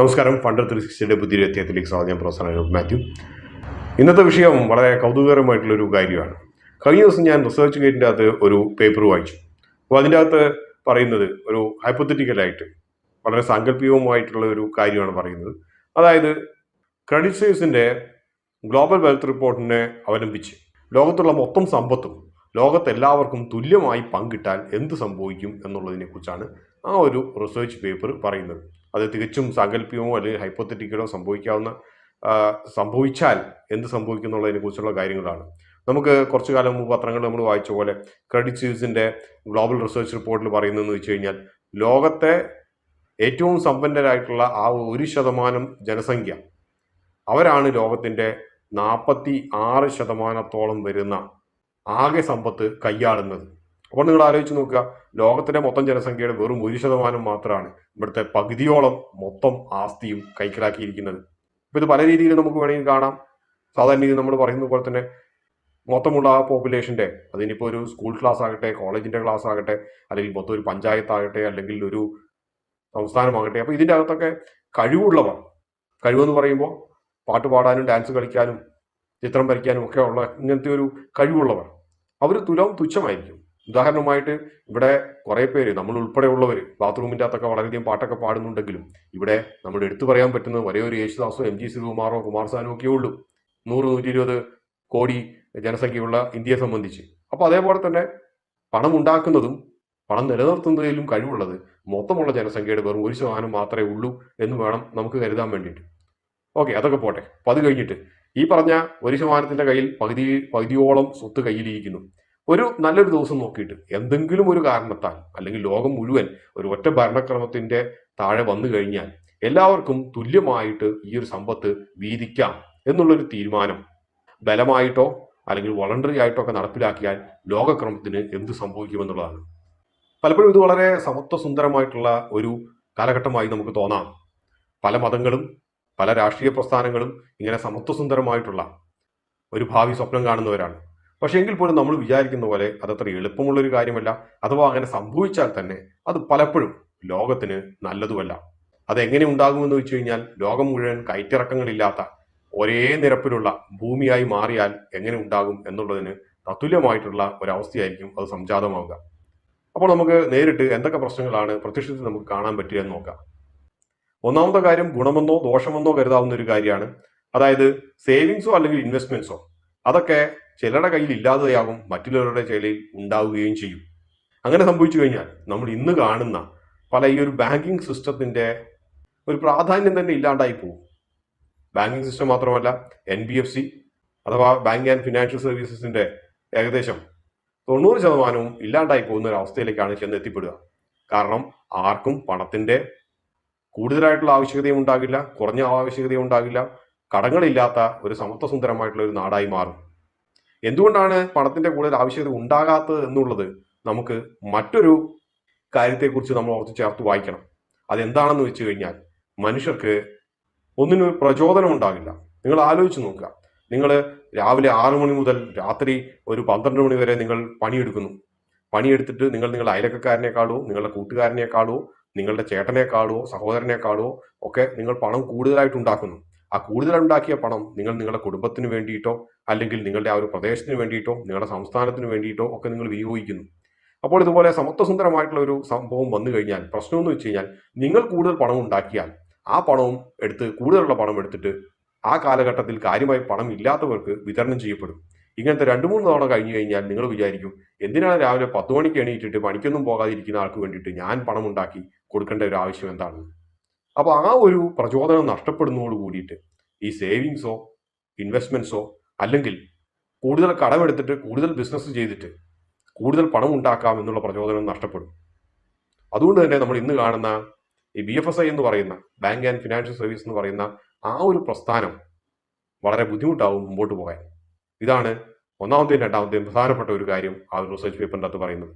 നമസ്കാരം. Funder three സിക്സ്റ്റിയുടെ പുതിയൊരു അധ്യായത്തിലേക്ക് സ്വാഗതം. Professor Mathew. ഇന്നത്തെ വിഷയം വളരെ കൗതുകകരമായിട്ടുള്ളൊരു കാര്യമാണ്. കഴിഞ്ഞ ദിവസം ഞാൻ റിസർച്ച് ഗേറ്റിന്റെ അകത്ത് ഒരു പേപ്പർ വായിച്ചു. അപ്പോൾ അതിന്റെ അകത്ത് പറയുന്നത് ഒരു ഹൈപ്പത്തറ്റിക്കലായിട്ട് വളരെ സാങ്കല്പികവുമായിട്ടുള്ള ഒരു കാര്യമാണ് പറയുന്നത്. അതായത് ക്രെഡിറ്റ് സേവ്സിന്റെ ഗ്ലോബൽ വെൽത്ത് റിപ്പോർട്ടിനെ അവലംബിച്ച് ലോകത്തുള്ള മൊത്തം സമ്പത്തും ലോകത്തെല്ലാവർക്കും തുല്യമായി പങ്കിട്ടാൽ എന്ത് സംഭവിക്കും എന്നുള്ളതിനെക്കുറിച്ചാണ് ആ ഒരു റിസർച്ച് പേപ്പർ പറയുന്നത്. അത് തികച്ചും സാങ്കല്പികമോ അല്ലെങ്കിൽ ഹൈപ്പോത്തറ്റിക്കലോ സംഭവിക്കാവുന്ന സംഭവിച്ചാൽ എന്ത് സംഭവിക്കുന്നുള്ളതിനെ കുറിച്ചുള്ള കാര്യങ്ങളാണ്. നമുക്ക് കുറച്ചു കാലം മുമ്പ് പത്രങ്ങൾ നമ്മൾ വായിച്ച പോലെ ക്രെഡിറ്റ് സ്യൂസിന്റെ ഗ്ലോബൽ റിസർച്ച് റിപ്പോർട്ടിൽ പറയുന്നതെന്ന് വെച്ച് കഴിഞ്ഞാൽ ലോകത്തെ ഏറ്റവും സമ്പന്നരായിട്ടുള്ള ആ ഒരു ശതമാനം ജനസംഖ്യ അവരാണ് ലോകത്തിന്റെ നാൽപ്പത്തി ആറ് ശതമാനത്തോളം വരുന്ന ആകെ സമ്പത്ത് കൈയാളുന്നത്. അപ്പോൾ നിങ്ങൾ ആലോചിച്ച് നോക്കുക ലോകത്തിന്റെ മൊത്തം ജനസംഖ്യയുടെ വെറും ഒരു ശതമാനം മാത്രമാണ് ഇവിടുത്തെ പകുതിയോളം മൊത്തം ആസ്തിയും കൈക്കലാക്കിയിരിക്കുന്നത്. ഇപ്പൊ ഇത് പല രീതിയിൽ നമുക്ക് വേണമെങ്കിൽ കാണാം. സാധാരണ രീതിയിൽ നമ്മൾ പറയുന്ന പോലെ തന്നെ മൊത്തമുള്ള ആ പോപ്പുലേഷന്റെ അതിനിപ്പോൾ ഒരു സ്കൂൾ ക്ലാസ് ആകട്ടെ കോളേജിന്റെ ക്ലാസ് ആകട്ടെ അല്ലെങ്കിൽ മൊത്തം ഒരു പഞ്ചായത്താകട്ടെ അല്ലെങ്കിൽ ഒരു സംസ്ഥാനമാകട്ടെ അപ്പൊ ഇതിന്റെ അകത്തൊക്കെ കഴിവുള്ളവർ കഴിവെന്ന് പറയുമ്പോൾ പാട്ട് പാടാനും ഡാൻസ് കളിക്കാനും ചിത്രം വരയ്ക്കാനും ഒക്കെ ഉള്ള ഇങ്ങനത്തെ ഒരു കഴിവുള്ളവർ. അവർ തുലവും തുച്ഛമായിരിക്കും. ഉദാഹരണമായിട്ട് ഇവിടെ കുറേ പേര് നമ്മൾ ഉൾപ്പെടെയുള്ളവർ ബാത്റൂമിന്റെ അകത്തൊക്കെ വളരെയധികം പാട്ടൊക്കെ പാടുന്നുണ്ടെങ്കിലും ഇവിടെ നമ്മൾ എടുത്തു പറയാൻ പറ്റുന്നത് ഒരേ ഒരു യേശുദാസോ എം ജി ശ്രീകുമാറോ കുമാർ സാനോ ഒക്കെ ഉള്ളൂ. നൂറ് നൂറ്റി ഇരുപത് കോടി ജനസംഖ്യയുള്ള ഇന്ത്യയെ സംബന്ധിച്ച്. അപ്പോൾ അതേപോലെ തന്നെ പണം ഉണ്ടാക്കുന്നതും പണം നിലനിർത്തുന്നതിലും കഴിവുള്ളത് മൊത്തമുള്ള ജനസംഖ്യയുടെ വെറും ഒരു ശതമാനം മാത്രമേ ഉള്ളൂ എന്ന് വേണം നമുക്ക് കരുതാൻ വേണ്ടിയിട്ട്. ഓക്കെ അതൊക്കെ പോട്ടെ. അപ്പോൾ അത് കഴിഞ്ഞിട്ട് ഈ പറഞ്ഞ ഒരു ശതമാനത്തിന്റെ കയ്യിൽ പകുതി പകുതിയോളം സ്വത്ത് കയ്യിലിരിക്കുന്നു. ഒരു നല്ലൊരു ദിവസം നോക്കിയിട്ട് എന്തെങ്കിലും ഒരു കാരണത്താൽ അല്ലെങ്കിൽ ലോകം മുഴുവൻ ഒരു ഒറ്റ ഭരണക്രമത്തിന്റെ താഴെ വന്നു കഴിഞ്ഞാൽ എല്ലാവർക്കും തുല്യമായിട്ട് ഈ ഒരു സമ്പത്ത് വീതിക്കാം എന്നുള്ളൊരു തീരുമാനം ബലമായിട്ടോ അല്ലെങ്കിൽ വളണ്ടറി ആയിട്ടോ ഒക്കെ നടപ്പിലാക്കിയാൽ ലോകക്രമത്തിന് എന്ത് സംഭവിക്കുമെന്നുള്ളതാണ്. പലപ്പോഴും ഇത് വളരെ സമത്വസുന്ദരമായിട്ടുള്ള ഒരു കാലഘട്ടമായി നമുക്ക് തോന്നാം. പല മതങ്ങളും പല രാഷ്ട്രീയ പ്രസ്ഥാനങ്ങളും ഇങ്ങനെ സമത്വസുന്ദരമായിട്ടുള്ള ഒരു ഭാവി സ്വപ്നം കാണുന്നവരാണ്. പക്ഷേ എങ്കിൽ പോലും നമ്മൾ വിചാരിക്കുന്ന പോലെ അതത്ര എളുപ്പമുള്ള ഒരു കാര്യമല്ല. അഥവാ അങ്ങനെ സംഭവിച്ചാൽ തന്നെ അത് പലപ്പോഴും ലോകത്തിന് നല്ലതുമല്ല. അതെങ്ങനെ ഉണ്ടാകുമെന്ന് വെച്ച് കഴിഞ്ഞാൽ ലോകം മുഴുവൻ കയറ്റിറക്കങ്ങളില്ലാത്ത ഒരേ നിരപ്പിലുള്ള ഭൂമിയായി മാറിയാൽ എങ്ങനെ ഉണ്ടാകും എന്നുള്ളതിന് തത്തുല്യമായിട്ടുള്ള ഒരവസ്ഥയായിരിക്കും അത് സംജാതമാവുക. അപ്പോൾ നമുക്ക് നേരിട്ട് എന്തൊക്കെ പ്രശ്നങ്ങളാണ് പ്രത്യക്ഷത്തിൽ നമുക്ക് കാണാൻ പറ്റുക എന്ന് നോക്കാം. ഒന്നാമത്തെ കാര്യം ഗുണമെന്നോ ദോഷമെന്നോ കരുതാവുന്ന ഒരു കാര്യമാണ്. അതായത് സേവിങ്സോ അല്ലെങ്കിൽ ഇൻവെസ്റ്റ്മെന്റ്സോ. അതൊക്കെ ചിലരുടെ കയ്യിൽ ഇല്ലാതെയാകും മറ്റുള്ളവരുടെ ചെലയിൽ ഉണ്ടാവുകയും ചെയ്യും. അങ്ങനെ സംഭവിച്ചു കഴിഞ്ഞാൽ നമ്മൾ ഇന്ന് കാണുന്ന പല ഈ ഒരു ബാങ്കിങ് സിസ്റ്റത്തിന്റെ ഒരു പ്രാധാന്യം തന്നെ ഇല്ലാണ്ടായി പോകും. ബാങ്കിങ് സിസ്റ്റം മാത്രമല്ല എൻ ബി എഫ് സി അഥവാ ബാങ്ക് ആൻഡ് ഫിനാൻഷ്യൽ സർവീസസിന്റെ ഏകദേശം തൊണ്ണൂറ് ശതമാനവും ഇല്ലാണ്ടായി പോകുന്ന ഒരു അവസ്ഥയിലേക്കാണ് ചെന്ന് എത്തിപ്പെടുക കാരണം ആർക്കും പണത്തിന്റെ കൂടുതലായിട്ടുള്ള ആവശ്യകതയും ഉണ്ടാകില്ല കുറഞ്ഞ ആവശ്യകതയും ഉണ്ടാകില്ല കടങ്ങളില്ലാത്ത ഒരു സമത്വസുന്ദരമായിട്ടുള്ള ഒരു നാടായി മാറും. എന്തുകൊണ്ടാണ് പണത്തിന്റെ കൂടുതൽ ആവശ്യകത ഉണ്ടാകാത്തത് എന്നുള്ളത് നമുക്ക് മറ്റൊരു കാര്യത്തെക്കുറിച്ച് നമ്മൾ ഓർത്ത് ചേർത്ത് വായിക്കണം. അതെന്താണെന്ന് വെച്ച് കഴിഞ്ഞാൽ മനുഷ്യർക്ക് ഒന്നിനും പ്രചോദനം ഉണ്ടാകില്ല. നിങ്ങൾ ആലോചിച്ച് നോക്കുക. നിങ്ങൾ രാവിലെ ആറു മണി മുതൽ രാത്രി ഒരു പന്ത്രണ്ട് മണി വരെ നിങ്ങൾ പണിയെടുക്കുന്നു. പണിയെടുത്തിട്ട് നിങ്ങൾ നിങ്ങളുടെ അയലക്കാരനെക്കാളോ നിങ്ങളുടെ കൂട്ടുകാരനേക്കാളോ നിങ്ങളുടെ ചേട്ടനേക്കാളോ സഹോദരനേക്കാളോ ഒക്കെ നിങ്ങൾ പണം കൂടുതലായിട്ട് ഉണ്ടാക്കുന്നു. ആ കൂടുതൽ ഉണ്ടാക്കിയ പണം നിങ്ങൾ നിങ്ങളുടെ കുടുംബത്തിന് വേണ്ടിയിട്ടോ അല്ലെങ്കിൽ നിങ്ങളുടെ ആ ഒരു പ്രദേശത്തിന് വേണ്ടിയിട്ടോ നിങ്ങളുടെ സംസ്ഥാനത്തിന് വേണ്ടിയിട്ടോ ഒക്കെ നിങ്ങൾ വിനിയോഗിക്കുന്നു. അപ്പോൾ ഇതുപോലെ സമത്വസുന്ദരമായിട്ടുള്ള ഒരു സംഭവം വന്നു കഴിഞ്ഞാൽ പ്രശ്നം എന്ന് വെച്ച് കഴിഞ്ഞാൽ നിങ്ങൾ കൂടുതൽ പണം ഉണ്ടാക്കിയാൽ ആ പണവും എടുത്ത് കൂടുതലുള്ള പണം എടുത്തിട്ട് ആ കാലഘട്ടത്തിൽ കാര്യമായി പണം ഇല്ലാത്തവർക്ക് വിതരണം ചെയ്യപ്പെടും. ഇങ്ങനത്തെ രണ്ട് മൂന്ന് തവണ കഴിഞ്ഞു കഴിഞ്ഞാൽ നിങ്ങൾ വിചാരിക്കും എന്തിനാണ് രാവിലെ പത്ത് മണിക്ക് എണീറ്റിട്ട് പണിക്കൊന്നും പോകാതിരിക്കുന്ന ആൾക്ക് വേണ്ടിയിട്ട് ഞാൻ പണം ഉണ്ടാക്കി കൊടുക്കേണ്ട ഒരു ആവശ്യം എന്താണ് അപ്പോൾ ആ ഒരു പ്രചോദനം നഷ്ടപ്പെടുന്നതോട് കൂടിയിട്ട് ഈ സേവിങ്സോ ഇൻവെസ്റ്റ്മെന്റ്സോ അല്ലെങ്കിൽ കൂടുതൽ കടമെടുത്തിട്ട് കൂടുതൽ ബിസിനസ് ചെയ്തിട്ട് കൂടുതൽ പണം ഉണ്ടാക്കാം എന്നുള്ള പ്രചോദനം നഷ്ടപ്പെടും. അതുകൊണ്ട് തന്നെ നമ്മൾ ഇന്ന് കാണുന്ന ഈ ബി എഫ് എസ് ഐ എന്ന് പറയുന്ന ബാങ്ക് ആൻഡ് ഫിനാൻഷ്യൽ സർവീസ് എന്ന് പറയുന്ന ആ ഒരു പ്രസ്ഥാനം വളരെ ബുദ്ധിമുട്ടാവും മുമ്പോട്ട് പോകാൻ. ഇതാണ് ഒന്നാമത്തെയും രണ്ടാമത്തെയും പ്രധാനപ്പെട്ട ഒരു കാര്യം ആ ഒരു റിസർച്ച് പേപ്പറിന്റെ അകത്ത് പറയുന്നത്.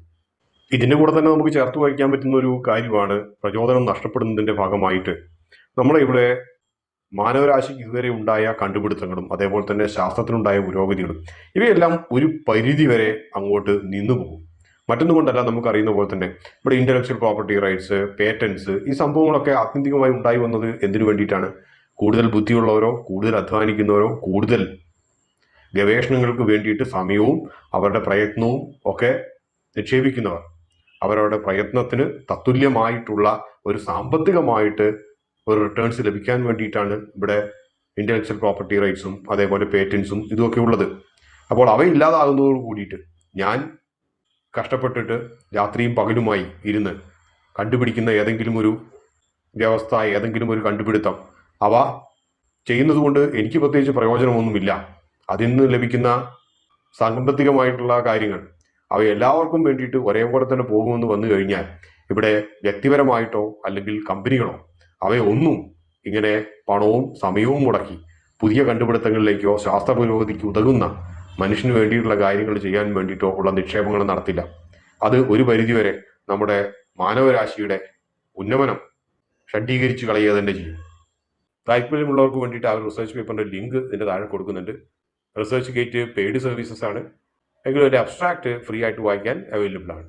ഇതിന്റെ കൂടെ തന്നെ നമുക്ക് ചേർത്ത് വായിക്കാൻ പറ്റുന്ന ഒരു കാര്യമാണ് പ്രചോദനം നഷ്ടപ്പെടുന്നതിന്റെ ഭാഗമായിട്ട്. നമ്മളെ ഇവിടെ മാനവരാശിക്ക് ഇതുവരെ ഉണ്ടായ കണ്ടുപിടുത്തങ്ങളും അതേപോലെ തന്നെ ശാസ്ത്രത്തിനുണ്ടായ പുരോഗതികളും ഇവയെല്ലാം ഒരു പരിധി വരെ അങ്ങോട്ട് നിന്നു പോകും. മറ്റൊന്നും കൊണ്ടല്ല നമുക്ക് അറിയുന്ന പോലെ തന്നെ ഇവിടെ ഇന്റലക്ച്വൽ പ്രോപ്പർട്ടി റൈറ്റ്സ് പേറ്റൻസ് ഈ സംഭവങ്ങളൊക്കെ ആത്യന്തികമായി ഉണ്ടായി വന്നത് എന്തിനു വേണ്ടിയിട്ടാണ്? കൂടുതൽ ബുദ്ധിയുള്ളവരോ കൂടുതൽ അധ്വാനിക്കുന്നവരോ കൂടുതൽ ഗവേഷണങ്ങൾക്ക് വേണ്ടിയിട്ട് സമയവും അവരുടെ പ്രയത്നവും ഒക്കെ നിക്ഷേപിക്കുന്നവർ. അവരവരുടെ പ്രയത്നത്തിന് തത്തുല്യമായിട്ടുള്ള ഒരു സാമ്പത്തികമായിട്ട് ഒരു റിട്ടേൺസ് ലഭിക്കാൻ വേണ്ടിയിട്ടാണ് ഇവിടെ ഇന്റലക്ച്വൽ പ്രോപ്പർട്ടി റൈറ്റ്സും അതേപോലെ പേറ്റൻസും ഇതുമൊക്കെ ഉള്ളത്. അപ്പോൾ അവ ഇല്ലാതാകുന്നതോട് കൂടിയിട്ട് ഞാൻ കഷ്ടപ്പെട്ടിട്ട് രാത്രിയും പകലുമായി ഇരുന്ന് കണ്ടുപിടിക്കുന്ന ഏതെങ്കിലും ഒരു വ്യവസ്ഥ ഏതെങ്കിലും ഒരു കണ്ടുപിടുത്തം അവ ചെയ്യുന്നതുകൊണ്ട് എനിക്ക് പ്രത്യേകിച്ച് പ്രയോജനമൊന്നുമില്ല. അതിൽ നിന്ന് ലഭിക്കുന്ന സാമ്പത്തികമായിട്ടുള്ള കാര്യങ്ങൾ അവ എല്ലാവർക്കും വേണ്ടിയിട്ട് ഒരേപോലെ തന്നെ പോകുമെന്ന് വന്നു കഴിഞ്ഞാൽ ഇവിടെ വ്യക്തിപരമായിട്ടോ അല്ലെങ്കിൽ കമ്പനികളോ അവയൊന്നും ഇങ്ങനെ പണവും സമയവും മുടക്കി പുതിയ കണ്ടുപിടുത്തങ്ങളിലേക്കോ ശാസ്ത്ര പുരോഗതിക്ക് ഉതകുന്ന മനുഷ്യന് വേണ്ടിയിട്ടുള്ള കാര്യങ്ങൾ ചെയ്യാൻ വേണ്ടിയിട്ടോ ഉള്ള നിക്ഷേപങ്ങൾ നടത്തില്ല. അത് ഒരു പരിധിവരെ നമ്മുടെ മാനവരാശിയുടെ ഉന്നമനം ഷഡ്ഡീകരിച്ച് കളയുക തന്നെ ചെയ്യും. താല്പര്യമുള്ളവർക്ക് വേണ്ടിയിട്ട് ആ റിസർച്ച് പേപ്പറിന്റെ ലിങ്ക് ഇതിന്റെ താഴെ കൊടുക്കുന്നുണ്ട്. റിസർച്ച് ഗേറ്റ് പെയ്ഡ് സർവീസസ് ആണ്. എങ്കിലും അതിന്റെ അബ്സ്ട്രാക്ട് ഫ്രീ ആയിട്ട് വായിക്കാൻ അവൈലബിൾ ആണ്.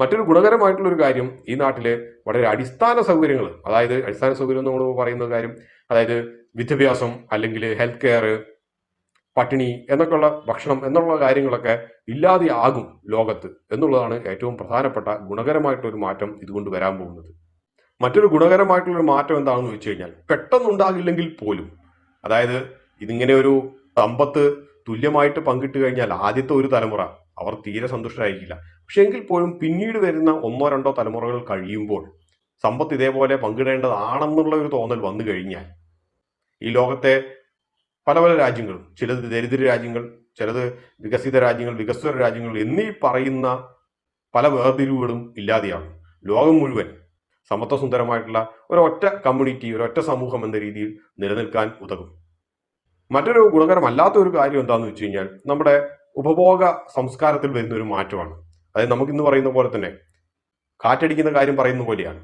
മറ്റൊരു ഗുണകരമായിട്ടുള്ളൊരു കാര്യം ഈ നാട്ടിലെ വളരെ അടിസ്ഥാന സൗകര്യങ്ങൾ അതായത് അടിസ്ഥാന സൗകര്യം എന്ന് നമ്മൾ പറയുന്ന കാര്യം അതായത് വിദ്യാഭ്യാസം അല്ലെങ്കിൽ ഹെൽത്ത് കെയർ പട്ടിണി എന്നൊക്കെയുള്ള ഭക്ഷണം എന്നുള്ള കാര്യങ്ങളൊക്കെ ഇല്ലാതെ ആകും ലോകത്ത് എന്നുള്ളതാണ് ഏറ്റവും പ്രധാനപ്പെട്ട ഗുണകരമായിട്ടുള്ളൊരു മാറ്റം ഇതുകൊണ്ട് വരാൻ പോകുന്നത്. മറ്റൊരു ഗുണകരമായിട്ടുള്ളൊരു മാറ്റം എന്താണെന്ന് വെച്ച് കഴിഞ്ഞാൽ പെട്ടെന്നുണ്ടാകില്ലെങ്കിൽ പോലും അതായത് ഇതിങ്ങനെ ഒരു സമ്പത്ത് തുല്യമായിട്ട് പങ്കിട്ട് കഴിഞ്ഞാൽ ആദ്യത്തെ ഒരു തലമുറ അവർ തീരെ സന്തുഷ്ടരായിരിക്കില്ല. പക്ഷെ എങ്കിൽ പോലും പിന്നീട് വരുന്ന ഒന്നോ രണ്ടോ തലമുറകൾ കഴിയുമ്പോൾ സമ്പത്ത് ഇതേപോലെ പങ്കിടേണ്ടതാണെന്നുള്ള ഒരു തോന്നൽ വന്നു കഴിഞ്ഞാൽ ഈ ലോകത്തെ പല പല രാജ്യങ്ങളും ചിലത് ദരിദ്ര രാജ്യങ്ങൾ ചിലത് വികസിത രാജ്യങ്ങൾ വികസ്വര രാജ്യങ്ങൾ എന്നീ പറയുന്ന പല വേർതിരിവുകളും ഇല്ലാതെയാണ് ലോകം മുഴുവൻ സമത്വസുന്ദരമായിട്ടുള്ള ഒരൊറ്റ കമ്മ്യൂണിറ്റി ഒരൊറ്റ സമൂഹം എന്ന രീതിയിൽ നിലനിൽക്കാൻ ഉതകും. മറ്റൊരു ഗുണകരമല്ലാത്ത ഒരു കാര്യം എന്താണെന്ന് വെച്ച് കഴിഞ്ഞാൽ നമ്മുടെ ഉപഭോഗ സംസ്കാരത്തിൽ വരുന്ന ഒരു മാറ്റമാണ്. അതായത് നമുക്കിന്ന് പറയുന്ന പോലെ തന്നെ കാറ്റടിക്കുന്ന കാര്യം പറയുന്ന പോലെയാണ്.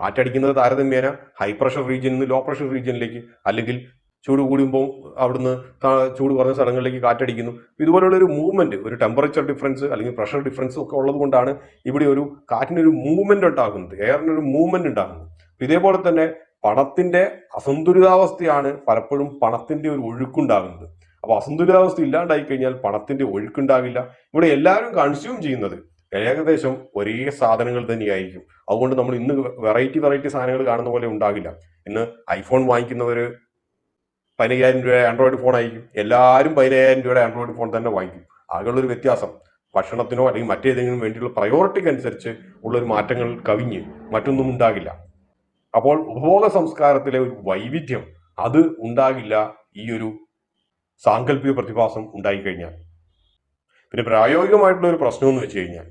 കാറ്റടിക്കുന്നത് താരതമ്യേന ഹൈ പ്രഷർ റീജിയനിൽ നിന്ന് ലോ പ്രഷർ റീജിയനിലേക്ക് അല്ലെങ്കിൽ ചൂട് കൂടുമ്പോൾ അവിടുന്ന് ചൂട് കുറഞ്ഞ സ്ഥലങ്ങളിലേക്ക് കാറ്റടിക്കുന്നു. ഇതുപോലുള്ള ഒരു മൂവ്മെന്റ് ഒരു ടെമ്പറേച്ചർ ഡിഫറൻസ് അല്ലെങ്കിൽ പ്രഷർ ഡിഫറൻസ് ഒക്കെ ഉള്ളത് കൊണ്ടാണ് ഇവിടെ ഒരു കാറ്റിനൊരു മൂവ്മെന്റ് ഉണ്ടാകുന്നത്. എയറിനൊരു മൂവ്മെന്റ് ഉണ്ടാകുന്നത്. ഇതേപോലെ തന്നെ പണത്തിന്റെ അസന്തുലിതാവസ്ഥയാണ് പലപ്പോഴും പണത്തിന്റെ ഒരു ഒഴുക്കുണ്ടാകുന്നത്. അപ്പൊ അസന്തുലിതാവസ്ഥ ഇല്ലാണ്ടായി കഴിഞ്ഞാൽ പണത്തിന്റെ ഒഴുക്കുണ്ടാകില്ല. ഇവിടെ എല്ലാവരും കൺസ്യൂം ചെയ്യുന്നത് ഏകദേശം ഒരേ സാധനങ്ങൾ തന്നെയായിരിക്കും. അതുകൊണ്ട് നമ്മൾ ഇന്ന് വെറൈറ്റി വെറൈറ്റി സാധനങ്ങൾ കാണുന്ന പോലെ ഉണ്ടാകില്ല. ഇന്ന് ഐഫോൺ വാങ്ങിക്കുന്നവര് പതിനയ്യായിരം രൂപ ആൻഡ്രോയിഡ് ഫോൺ ആയിരിക്കും. എല്ലാവരും പതിനയ്യായിരം രൂപയുടെ ആൻഡ്രോയിഡ് ഫോൺ തന്നെ വാങ്ങിക്കും. ആകെയുള്ളൊരു വ്യത്യാസം. ഭക്ഷണത്തിനോ അല്ലെങ്കിൽ മറ്റേതെങ്കിലും വേണ്ടിയുള്ള പ്രയോറിറ്റിക്ക് അനുസരിച്ച് ഉള്ളൊരു മാറ്റങ്ങൾ കവിഞ്ഞ് മറ്റൊന്നും ഉണ്ടാകില്ല. അപ്പോൾ ഉപഭോഗ സംസ്കാരത്തിലെ ഒരു വൈവിധ്യം അത് ഉണ്ടാകില്ല ഈ ഒരു സാങ്കല്പിക പ്രതിഭാസം ഉണ്ടായിക്കഴിഞ്ഞാൽ. പിന്നെ പ്രായോഗികമായിട്ടുള്ള ഒരു പ്രശ്നം എന്ന് വെച്ച് കഴിഞ്ഞാൽ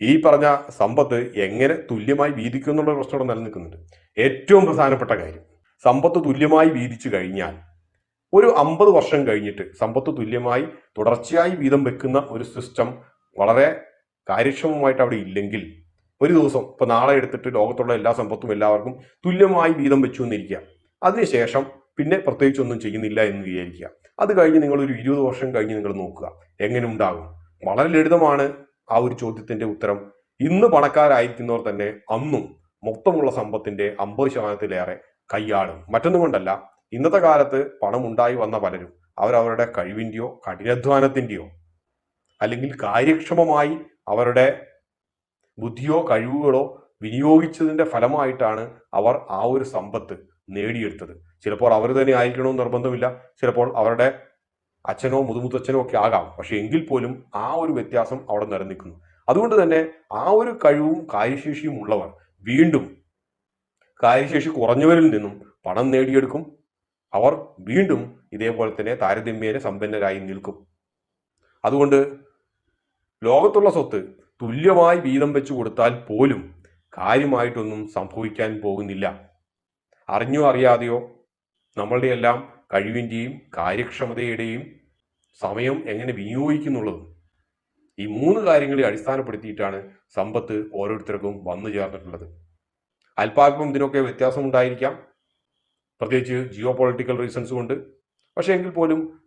ഈ പറഞ്ഞ സമ്പത്ത് എങ്ങനെ തുല്യമായി വീതിക്കും എന്നുള്ള പ്രശ്നം ഇവിടെ നിലനിൽക്കുന്നുണ്ട്. ഏറ്റവും പ്രധാനപ്പെട്ട കാര്യം സമ്പത്ത് തുല്യമായി വീതിച്ചു കഴിഞ്ഞാൽ ഒരു അമ്പത് വർഷം കഴിഞ്ഞിട്ട് സമ്പത്ത് തുല്യമായി തുടർച്ചയായി വീതം വെക്കുന്ന ഒരു സിസ്റ്റം വളരെ കാര്യക്ഷമമായിട്ട് അവിടെ ഇല്ലെങ്കിൽ ഒരു ദിവസം ഇപ്പൊ നാളെ എടുത്തിട്ട് ലോകത്തുള്ള എല്ലാ സമ്പത്തും എല്ലാവർക്കും തുല്യമായി വീതം വെച്ചു എന്നിരിക്കുക. അതിനുശേഷം പിന്നെ പ്രത്യേകിച്ച് ഒന്നും ചെയ്യുന്നില്ല എന്ന് വിചാരിക്കുക. അത് കഴിഞ്ഞ് നിങ്ങൾ ഒരു ഇരുപത് വർഷം കഴിഞ്ഞ് നിങ്ങൾ നോക്കുക. എങ്ങനെ ഉണ്ടാകും? വളരെ ലളിതമാണ് ആ ഒരു ചോദ്യത്തിന്റെ ഉത്തരം. ഇന്ന് പണക്കാരായിരിക്കുന്നവർ തന്നെ അന്നും മൊത്തമുള്ള സമ്പത്തിന്റെ അമ്പത് ശതമാനത്തിലേറെ കൈയാടും. മറ്റൊന്നും കൊണ്ടല്ല ഇന്നത്തെ കാലത്ത് പണം ഉണ്ടായി വന്ന പലരും അവരവരുടെ കഴിവിന്റെയോ കഠിനാധ്വാനത്തിന്റെയോ അല്ലെങ്കിൽ കാര്യക്ഷമമായി അവരുടെ ബുദ്ധിയോ കഴിവുകളോ വിനിയോഗിച്ചതിന്റെ ഫലമായിട്ടാണ് അവർ ആ ഒരു സമ്പത്ത് നേടിയെടുത്തത്. ചിലപ്പോൾ അവർ തന്നെ ആയിരിക്കണമെന്ന് നിർബന്ധമില്ല. ചിലപ്പോൾ അവരുടെ അച്ഛനോ മുതുമുത്തച്ഛനോ ഒക്കെ ആകാം. പക്ഷെ എങ്കിൽ പോലും ആ ഒരു വ്യത്യാസം അവിടെ നിലനിൽക്കുന്നു. അതുകൊണ്ട് തന്നെ ആ ഒരു കഴിവും കാര്യശേഷിയും ഉള്ളവർ വീണ്ടും കാര്യശേഷി കുറഞ്ഞവരിൽ നിന്നും പണം നേടിയെടുക്കും. അവർ വീണ്ടും ഇതേപോലെ തന്നെ താരതമ്യേന സമ്പന്നരായി നിൽക്കും. അതുകൊണ്ട് ലോകത്തുള്ള സ്വത്ത് തുല്യമായി വീതം വെച്ചു കൊടുത്താൽ പോലും കാര്യമായിട്ടൊന്നും സംഭവിക്കാൻ പോകുന്നില്ല. അറിഞ്ഞോ അറിയാതെയോ നമ്മളുടെ എല്ലാം കഴിവിന്റെയും കാര്യക്ഷമതയുടെയും സമയം എങ്ങനെ വിനിയോഗിക്കുന്നുള്ളതും? ഈ മൂന്ന് കാര്യങ്ങളെ അടിസ്ഥാനപ്പെടുത്തിയിട്ടാണ് സമ്പത്ത് ഓരോരുത്തർക്കും വന്നു ചേർന്നിട്ടുള്ളത്. അല്പാൽപ്പം ഇതിനൊക്കെ വ്യത്യാസമുണ്ടായിരിക്കാം പ്രത്യേകിച്ച് ജിയോ പൊളിറ്റിക്കൽ റീസൺസ് കൊണ്ട്. പക്ഷേ എങ്കിൽ പോലും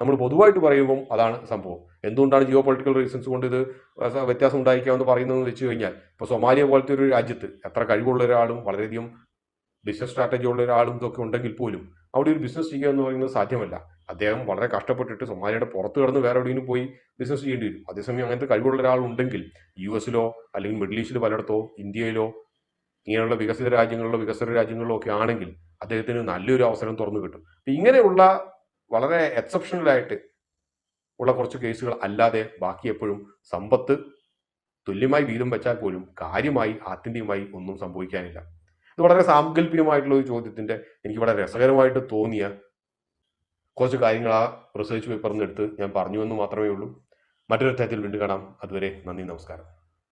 നമ്മൾ പൊതുവായിട്ട് പറയുമ്പം അതാണ് സംഭവം. എന്തുകൊണ്ടാണ് ജിയോ പൊളിറ്റിക്കൽ റീസൺസ് കൊണ്ട് ഇത് വ്യത്യാസം ഉണ്ടായിരിക്കാമെന്ന് പറയുന്നതെന്ന് വെച്ച് കഴിഞ്ഞാൽ ഇപ്പോൾ സൊമാലിയ പോലത്തെ ഒരു രാജ്യത്ത് എത്ര കഴിവുള്ള ഒരാളും വളരെയധികം ബിസിനസ് സ്ട്രാറ്റജി ഉള്ള ഒരാളും ഇതൊക്കെ ഉണ്ടെങ്കിൽ പോലും അവിടെ ഒരു ബിസിനസ് ചെയ്യുക എന്ന് പറയുന്നത് സാധ്യമല്ല. അദ്ദേഹം വളരെ കഷ്ടപ്പെട്ടിട്ട് സൊമാലിയുടെ പുറത്ത് കിടന്ന് വേറെ എവിടെയെങ്കിലും പോയി ബിസിനസ് ചെയ്യേണ്ടി വരും. അതേസമയം അങ്ങനത്തെ കഴിവുള്ള ഒരാളുണ്ടെങ്കിൽ യു എസിലോ അല്ലെങ്കിൽ മിഡിൽ ഈസ്റ്റിൽ പലയിടത്തോ ഇന്ത്യയിലോ ഇങ്ങനെയുള്ള വികസിത രാജ്യങ്ങളിലോ വികസിത രാജ്യങ്ങളിലോ ഒക്കെ ആണെങ്കിൽ അദ്ദേഹത്തിന് നല്ലൊരു അവസരം തുറന്നു കിട്ടും. ഇങ്ങനെയുള്ള വളരെ എക്സെപ്ഷണലായിട്ട് ഉള്ള കുറച്ച് കേസുകൾ അല്ലാതെ ബാക്കി എപ്പോഴും സമ്പത്ത് തുല്യമായി വീതം വെച്ചാൽ പോലും കാര്യമായി ആത്യന്തികമായി ഒന്നും സംഭവിക്കാനില്ല. ഇത് വളരെ സാങ്കല്പികമായിട്ടുള്ള ഒരു ചോദ്യത്തിന്റെ എനിക്ക് വളരെ രസകരമായിട്ട് തോന്നിയ കുറച്ച് കാര്യങ്ങൾ ആ റിസർച്ച് പേപ്പറിൽ നിന്ന് എടുത്ത് ഞാൻ പറഞ്ഞു എന്ന് മാത്രമേ ഉള്ളൂ. മറ്റൊരു അധ്യായത്തിൽ വീണ്ടും കാണാം. അതുവരെ നന്ദി നമസ്കാരം.